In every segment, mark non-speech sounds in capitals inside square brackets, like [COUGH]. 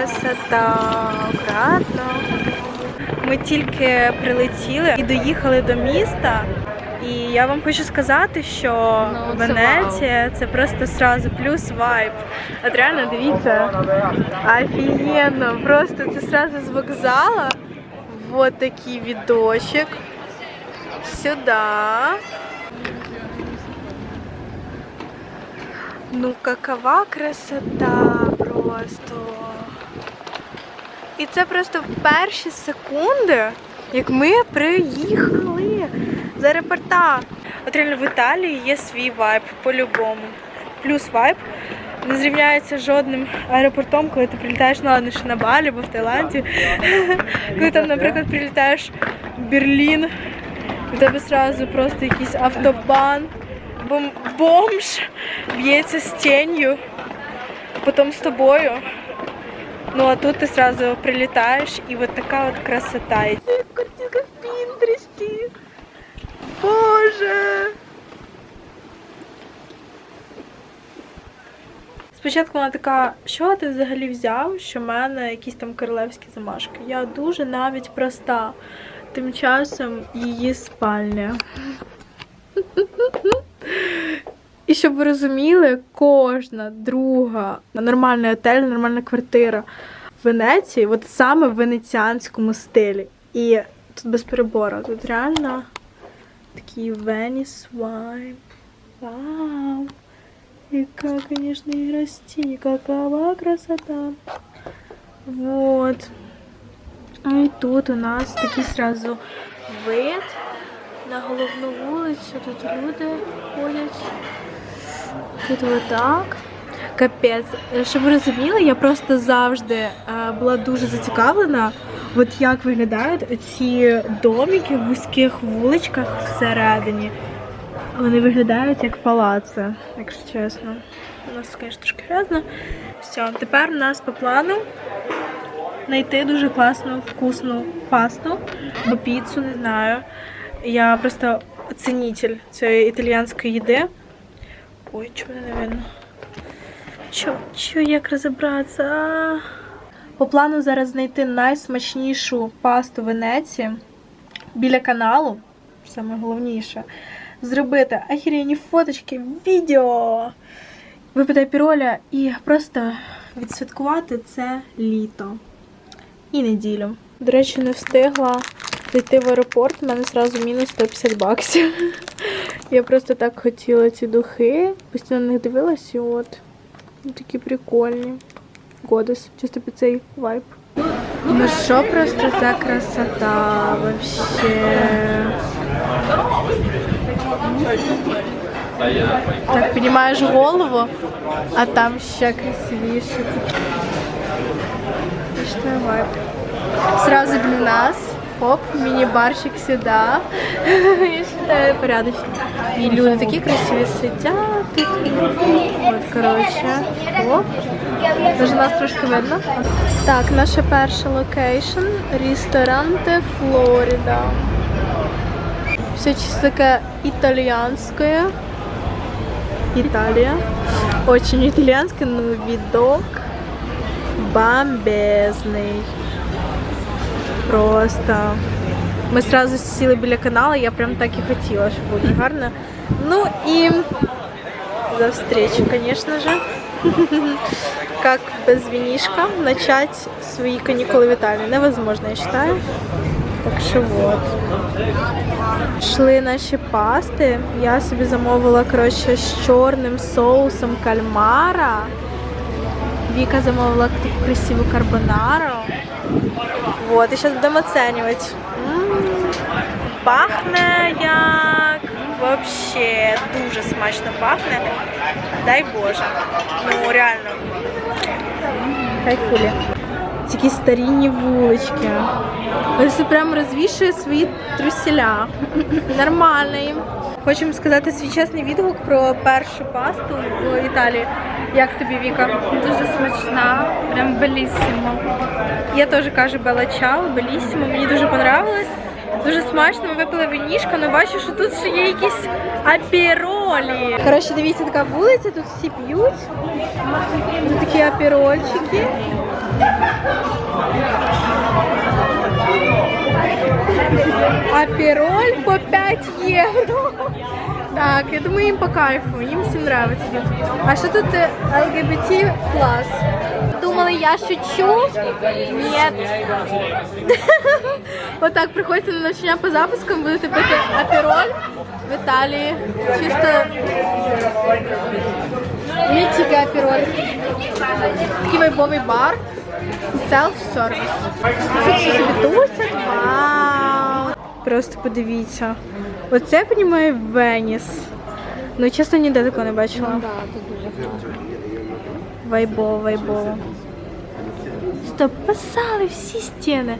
красота! Аккуратно. Ми тільки прилетіли і доїхали до міста. І я вам хочу сказати, що Ну, Венеція це просто сразу плюс вайб. От реально дивіться, офігенно, просто це сразу з вокзала. Вот такий відочок. Сюда. Ну, какова красота просто. І це просто перші секунди, як ми приїхали з аеропорта. От реально в Італії є свій вайб по-любому. Плюс вайб не зрівняється з жодним аеропортом, коли ти прилітаєш, ну ладно, що на Балі або в Таїланді. Коли там, наприклад, прилітаєш в Берлін, у тебе сразу просто якийсь автобан, бом- бомж б'ється з тенью, потім з тобою. Ну а тут ти сразу прилітаєш і от така от красота. Картинка в Пінтересті. Боже. Спочатку вона така, що ти взагалі взяв, що в мене якісь там королевські замашки. Я дуже навіть проста. Тим часом її спальня. І щоб ви розуміли, кожна друга нормальний отель, нормальна квартира в Венеції, от саме в венеціанському стилі. І тут без перебору. Тут реально такий Веніс вайб. Вау! Яка, конечно, и расти, какова красота. Вот. І тут у нас такий сразу вид на головну вулицю. Тут люди ходять. Тут отак. Капець. Щоб ви розуміли, я просто завжди е, була дуже зацікавлена, от як виглядають ці домики в вузьких вуличках всередині. Вони виглядають як палаци, якщо чесно. У нас, звісно, трошки грязно. Все, тепер у нас по плану знайти дуже класну вкусну пасту або піцу, не знаю. Я просто цінитель цієї італіянської їди. Ой, мене не видно? Чо, чо, як розібратися? По плану зараз знайти найсмачнішу пасту в Венеції біля каналу, саме головніше, зробити ахірені фоточки, відео, випити піроля і просто відсвяткувати це літо і неділю. До речі, не встигла зайти в аеропорт, у мене зразу мінус 150 баксів. Я просто так хотіла ці духи, постійно на них дивилась і от. Такі прикольні. Годис, чисто під цей вайб. Ну що просто за красота вообще. Так, піднімаєш голову, а там ще красивіше. Точно вайб. Сразу для нас. Оп, мини-барчик сюда. [LAUGHS] Я считаю порядочно. И люди такие красивые сидят. Вот, короче. Оп. Даже нас трошки видно. Так, наша перша локейшн. Ресторанте Флорида. Все чисто таке итальянское. Италия. Очень итальянское, но видок бомбезний. Просто. Ми одразу сіли біля каналу, я прям так і хотіла, щоб буде гарно. Ну і за встречу, конечно же. [LAUGHS] Как без винишка начать свои каникулы в Италии. Невозможно, я считаю. Так що вот. Шли наші пасти. Я собі замовила, коротше, з чорним соусом кальмара. Віка замовила таку красиву карбонару. Вот, і зараз будемо оцінювати. Пахне як вообще дуже смачно пахне. Дай Боже. Ну реально. Кайфулі. Такі старінні вулички. Ось прям розвішує свої трусіля. Нормально їм. Хочемо сказати свій чесний відгук про першу пасту в Італії. Як тобі Віка? Дуже смачна, прям белісімо. Я теж кажу Бела Чао, белісімо. Мені дуже понравилось. Дуже смачно, ми випили винішко, але бачу, що тут ще є якісь аперолі. Коротше, дивіться, така вулиця, тут всі п'ють. Тут такі аперольчики. Апероль по 5 євро. Так, я думаю, їм по кайфу, їм всім тут. А що тут е, ЛГБТ клас? Думали, я шучу? Ні. [LAUGHS] Отак, приходьте на навчання по запускам, будете пити апероль в Італії. Чисто є тільки апероль. Такий вайбовий бар. Селф-сервіс. Тут собі тусять. Вау! Просто подивіться. Оце я понімаю Веніс. Ну, чесно, ніде такого не бачила. Вайбово, вайбово. Стоп, писали всі стіни.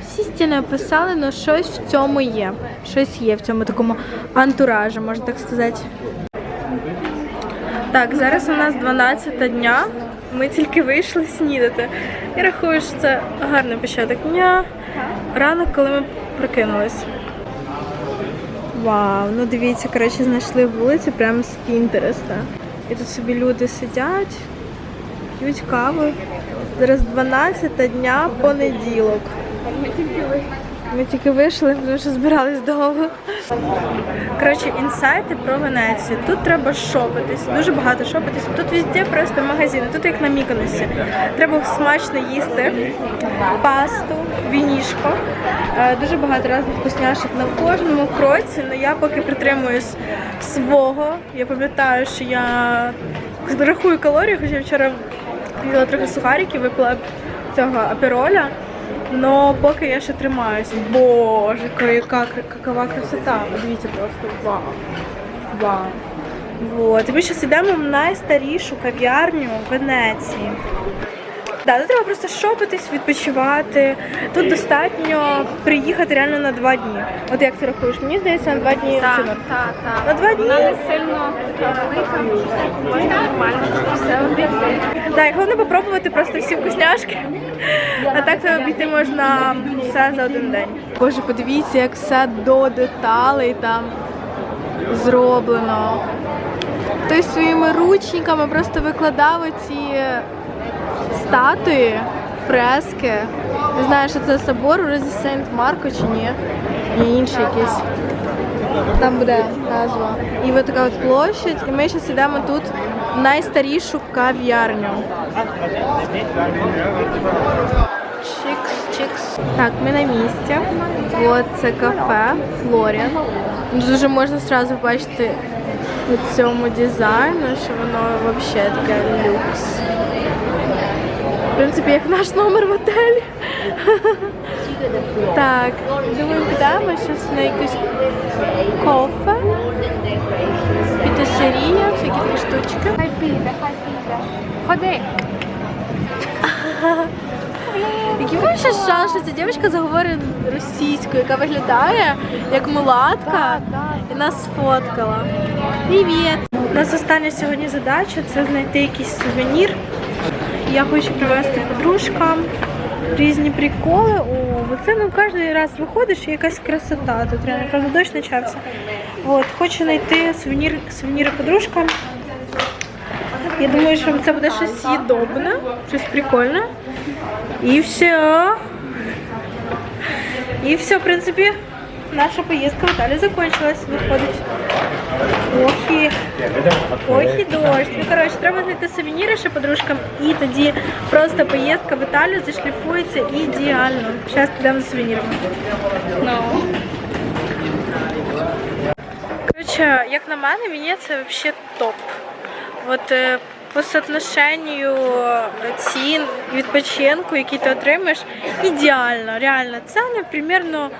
Всі стіни описали, але щось в цьому є. Щось є в цьому такому антуражі, можна так сказати. Так, зараз у нас 12 дня. Ми тільки вийшли снідати. Я рахую, що це гарний початок дня. Ранок, коли ми прокинулись. Вау, ну дивіться, коротше, знайшли вулицю прямо з Пінтереста. І тут собі люди сидять, п'ють каву. Зараз 12 дня понеділок. Ми тільки вийшли, тому що збирались довго. Коротше, інсайти про Венецію. Тут треба шопитись, дуже багато шопитись. Тут везде просто магазини, тут як на Міконосі. Треба смачно їсти пасту, вінішко. Е, Дуже багато різних вкусняшок на кожному кроці. але я поки притримуюсь свого. Я пам'ятаю, що я рахую калорії, хоча вчора їла трохи сухариків, випила цього апероля. Но поки я ще тримаюсь. Боже, яка, какова красота. Дивіться, просто. Вау. Вау. Вот. І ми зараз йдемо в найстарішу кав'ярню в Венеції. Да, тут треба просто шопитись, відпочивати. Тут достатньо приїхати реально на два дні. От як ти рахуєш? Мені здається, на два дні Так, так, так. На два дні. Вона не сильно велика, можна нормально все обійти. І головне попробувати просто всі вкусняшки. А так то обійти можна все за один день. Боже, подивіться, як все до деталей там зроблено. Той своїми ручниками просто викладав ці статуї, фрески. Не знаю, що це собор у Розі Сейнт Марко чи ні. Ні, інший якийсь. Там буде назва. І от така от площадь. І ми зараз йдемо тут в найстарішу кав'ярню. Чикс, чикс. Так, ми на місці. От це кафе Флоріан. Дуже можна одразу бачити у цьому дизайну, що воно взагалі таке люкс. В принципі, як наш номер в отелі. [LAUGHS] Так, думаю, підемо зараз на якусь кофе, пітесерія, всякі такі штучки. Хай піде, хай піде. Ходи. [LAUGHS] Який був ще шанс, що ця дівчинка заговорить російською, яка виглядає як мулатка і нас сфоткала. Привіт! У нас остання сьогодні задача це знайти якийсь сувенір. Я хочу привезти подружкам різні приколи. О, це ну кожен раз виходиш і якась красота. Тут реально правда дощ почався. От, хочу знайти сувенір, сувеніри подружкам. Я думаю, що це буде щось їдобне, щось прикольне. І все. І все, в принципі, наша поїздка в Італію закончилась, виходить. Ох і, ох і дощ. Ну, коротше, треба знайти сувеніри ще подружкам, і тоді просто поїздка в Італію зашліфується ідеально. Зараз підемо за сувенірами. Ну. Коротше, як на мене, Венеція взагалі топ. От е, по соотношенню цін і відпочинку, який ти отримаєш, ідеально, реально. Ціни примерно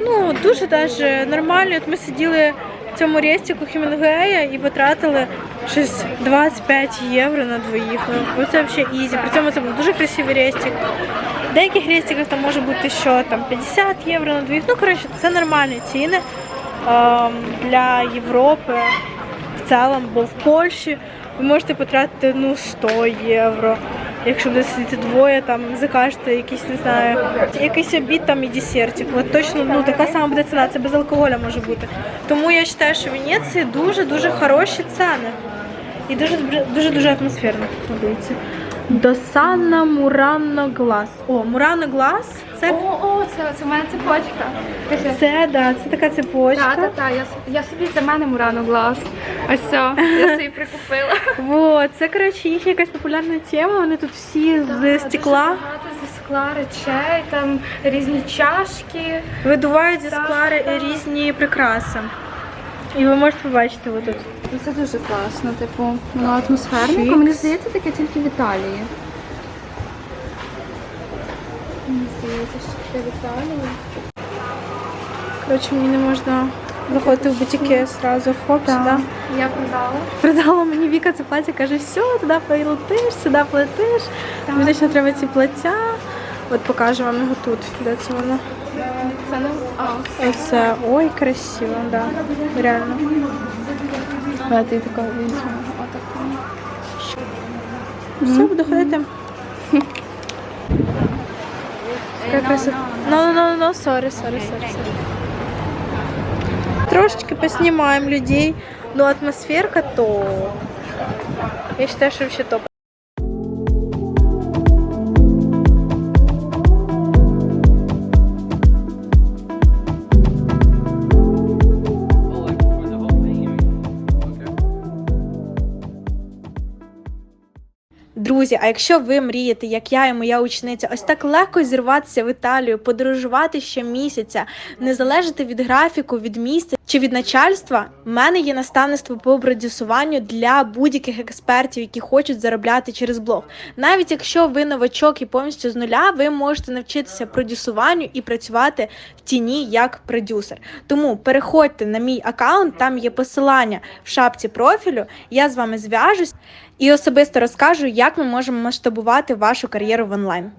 ну, дуже даже нормальні. От ми сиділи в цьому рестику Хемінгуея і потратили щось 25 євро на двоїх. Ну, це взагалі ізі. При цьому це був дуже красивий рестик. В деяких рестиках там може бути що там 50 євро на двоїх. Ну, коротше, це нормальні ціни ем, для Європи в цілому, бо в Польщі ви можете потратити ну 100 євро. Якщо буде сидіти двоє, там закажете якийсь, не знаю, якийсь обід там і десертик. От точно ну така сама буде ціна, це без алкоголя може бути. Тому я вважаю, що в Венеції дуже дуже хороші ціни. І дуже дуже дуже атмосферно. Подивіться. Досанна Мурано Глас. О, Мурано Глас це, О, о, це, це в мене цепочка. Кажи. це, да, це така цепочка. Так, так, так, я, с- я собі це в мене Мурану глаз. Ось все, я собі прикупила. Вот, це коротше їхня якась популярна тема. Вони тут всі з Дуже стекла багато зі скла речей, там різні чашки. видувають зі Так, скла так. різні прикраси. І ви можете побачити отут. Ну, Це дуже класно, типу, воно Чікс. атмосферненько. Мені здається, таке тільки в Італії. Мені здається, що таке в Італії. Коротше, мені не можна заходити в бутіки зразу. Хоп, сюди. Я продала. Продала мені Віка це плаття, каже, все, туди полетиш, сюди полетиш. Так. Мені точно треба ці плаття. От покажу вам його тут. Де це воно? Це не Оце. Ой, красиво, да. Реально. А ти така візьму. Отака. Все, буду ходити. Яка красота. Ну, ну, ну, ну, сорі, сорі, сорі, сорі. Трошечки поснімаємо людей. Ну, атмосферка то. Я считаю, що вообще топ. Друзі, а якщо ви мрієте, як я і моя учениця, ось так легко зірватися в Італію, подорожувати щомісяця, не залежати від графіку, від місця чи від начальства, в мене є наставництво по продюсуванню для будь-яких експертів, які хочуть заробляти через блог. Навіть якщо ви новачок і повністю з нуля, ви можете навчитися продюсуванню і працювати в тіні як продюсер. Тому переходьте на мій аккаунт, там є посилання в шапці профілю. Я з вами зв'яжусь і особисто розкажу, як ми можемо масштабувати вашу кар'єру в онлайн.